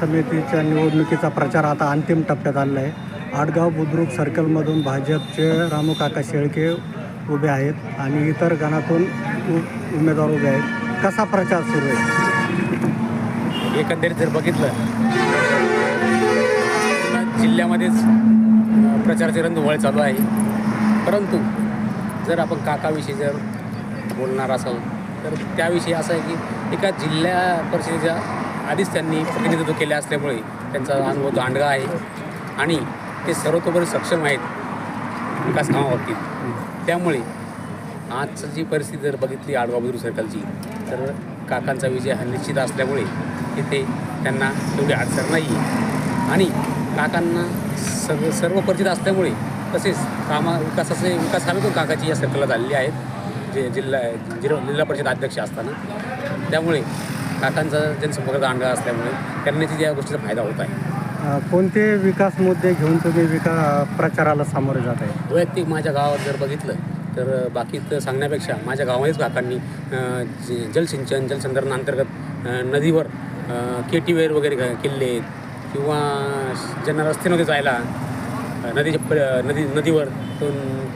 समितीच्या निवडणुकीचा प्रचार आता अंतिम टप्प्यात आलेला आहे. आडगाव बुद्रुक सर्कलमधून भाजपचे रामू काका शेळके उभे आहेत आणि इतर गणातून उ उमेदवार उभे आहेत. कसा प्रचार सुरू आहे? एकंदरीत जर बघितलं जिल्ह्यामध्येच प्रचारचे रंधुवळ चालू आहे. परंतु जर आपण काकाविषयी जर बोलणार असाल तर त्याविषयी असं आहे की एका जिल्हा परिषदेच्या आधीच त्यांनी प्रतिनिधित्व केले असल्यामुळे त्यांचा अनुभव दांडगा आहे. आणि ते सर्वतोपरी सक्षम आहेत विकास कामाबाबतीत त्यामुळे आजची जी परिस्थिती जर बघितली आडवा बुद्रुक सर्कलची तर काकांचा विजय हा निश्चित असल्यामुळे तिथे त्यांना तेवढी अडचण नाही आहे आणि काकांना सर्व सर्व परिचित असल्यामुळे तसेच कामा विकासाचे विकास कामे पण काकाची या सर्कलला झालेली आहेत. जे जिल्हा जिल्हा जिल्हा परिषद अध्यक्ष असताना. त्यामुळे काकांचा जनसंपर्क दांडगा असल्यामुळे त्यांना तिथे या गोष्टीचा फायदा होत आहे. कोणते विकास मुद्दे घेऊन तुम्ही विका प्रचाराला सामोरे जात आहे? वैयक्तिक माझ्या गावात जर बघितलं तर बाकी तर सांगण्यापेक्षा माझ्या गावामध्येच काकांनी जे- जलसिंचन जलसंधारण अंतर्गत नदीवर के टी वेअर वगैरे केलेले आहेत किंवा ज्यांना रस्ते नव्हते जायला नदीच्या प- नदी नदीवर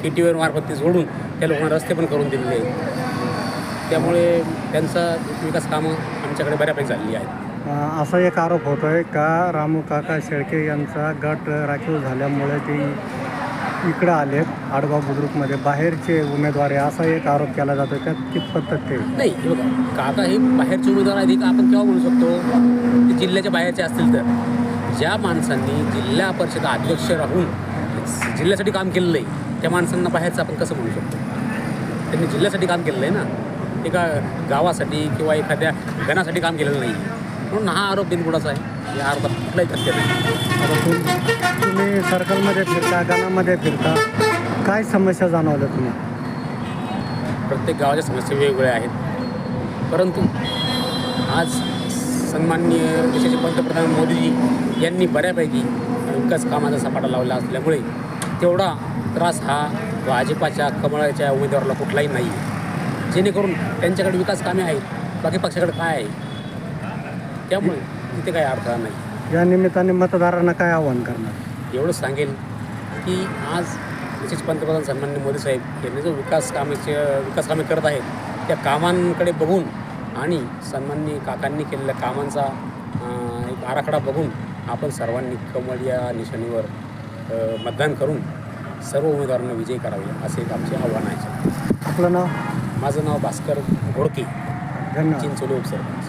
के टी वेअर मार्फत ते जोडून त्या लोकांना रस्ते पण करून दिलेले आहेत. त्यामुळे त्यांचा विकास कामं आमच्याकडे बऱ्यापैकी झालेली आहेत. अ, असा एक आरोप होतो आहे का रामू काका शेळके यांचा गट राखीव झाल्यामुळे ते इकडं आले आडगाव बुद्रुकमध्ये. बाहेरचे उमेदवार आहे असा एक आरोप केला जातो त्यात कितपत तथ्य आहे नाही हे बघा काका हे बाहेरचे उमेदवार आहेत हे का आपण केव्हा म्हणू शकतो? ते जिल्ह्याच्या बाहेरचे असतील तर. ज्या माणसांनी जिल्हा परिषद अध्यक्ष राहून जिल्ह्यासाठी काम केलेलं आहे त्या माणसांना बाहेरचं आपण कसं म्हणू शकतो? त्यांनी जिल्ह्यासाठी काम केलेलं आहे ना. एका गावासाठी किंवा एखाद्या गणासाठी काम केलेलं नाही. म्हणून हा आरोप बिनबुडाचा आहे. या आरोपात कुठलाही तथ्य नाही. तुम्ही सर्कलमध्ये फिरता गणामध्ये फिरता काय समस्या जाणवल्या तुम्ही? प्रत्येक गावाच्या समस्या वेगवेगळ्या आहेत. परंतु आज सन्माननीय देशाचे पंतप्रधान मोदीजी यांनी बऱ्यापैकी विकास कामाचा सपाटा लावला असल्यामुळे तेवढा त्रास हा भाजपाच्या कमळाच्या उमेदवाराला कुठलाही नाही. आहे जेणेकरून त्यांच्याकडे विकास कामे आहेत बाकी पक्षाकडे काय आहे? त्यामुळे तिथे काही अडथळा नाही. या निमित्ताने मतदारांना काय आव्हान करणार? एवढंच सांगेल की आज तसेच पंतप्रधान सन्मान्य मोदी साहेब यांनी जो विकास कामाचे विकास कामे करत आहेत त्या कामांकडे बघून आणि सन्मान्य काकांनी केलेल्या कामांचा अं, एक आराखडा बघून आपण सर्वांनी कमळ या निशाणीवर अं, मतदान करून सर्व उमेदवारांना विजयी करावे असे एक आमचे आव्हान आहे. आपलं नाव? माझं नाव भास्कर घोडके. चिंचोली उपसरपंच.